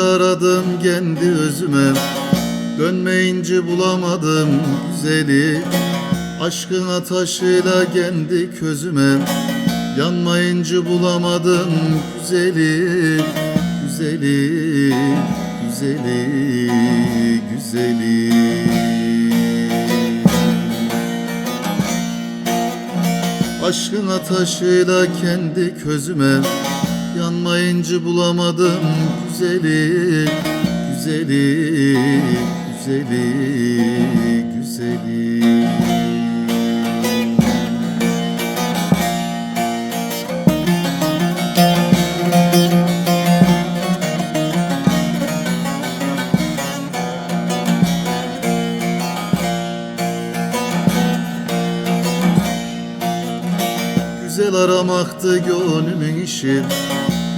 Aradım kendi özüme. Dönmeyince bulamadım güzeli. Aşkın taşıyla kendi közüme. Yanmayınca bulamadım güzeli. Güzeli, güzeli, güzeli. Aşkın ateşiyle kendi közüme Yanmayınca bulamadım güzeli Güzeli, güzeli, güzeli. Güzel aramaktı gönlümün işi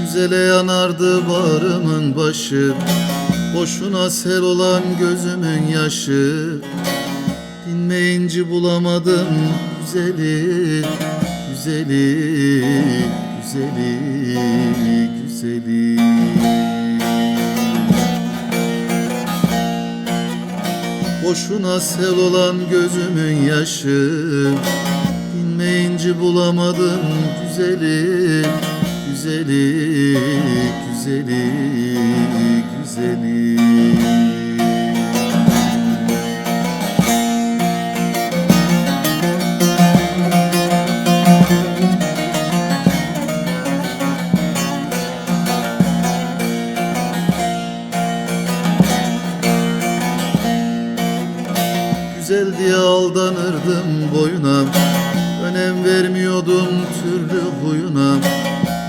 Güzele yanardı bağrımın başı. Boşuna sel olan gözümün yaşı. Dinmeyince bulamadım güzeli Güzeli, güzeli, güzeli. Boşuna sel olan gözümün yaşı. Dinmeyince bulamadım güzeli Güzeli, güzeli, güzeli Güzel diye aldanırdım boyuna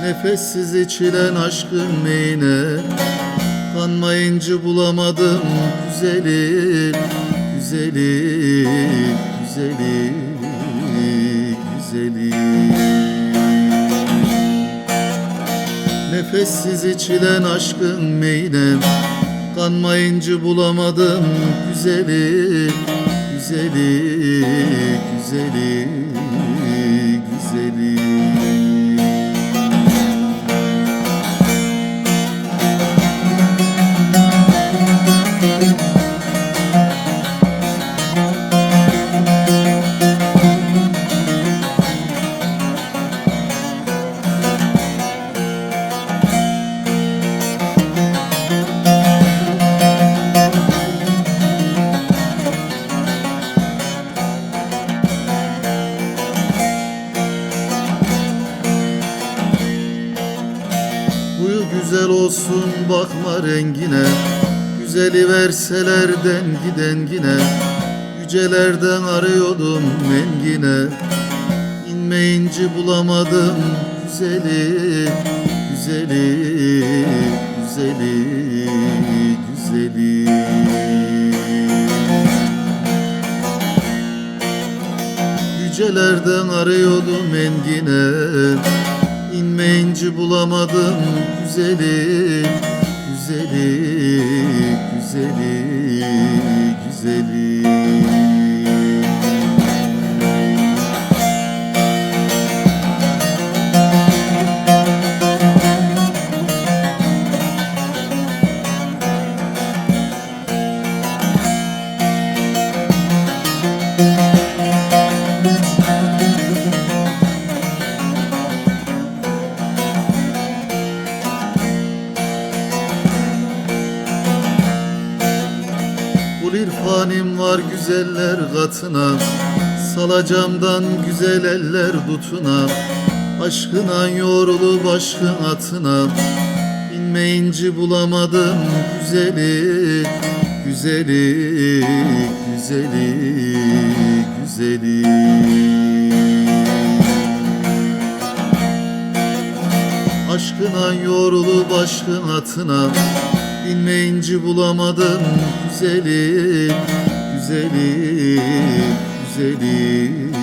Nefessiz içilen aşkın meyine Kanmayınca bulamadım güzeli Güzeli, güzeli, güzeli. Nefessiz içilen aşkın meyine Kanmayınca bulamadım Güzeli, güzeli, güzeli güzel olsun bakma rengine. Güzeli verselerden giden yine Yücelerden arıyordum mengine İnmeyince bulamadım güzeli Güzeli, güzeli, güzeli. Yücelerden arıyordum engine İnmeyince bulamadım güzeli bir fanim var güzeller katına Salacamdan güzel eller dutuna Aşkına yorulup aşkın atına. İnmeyinci bulamadım güzeli Güzeli, güzeli, güzeli. Aşkına yorulup aşkın atına Binmeyince bulamadım güzeli Güzeli, güzeli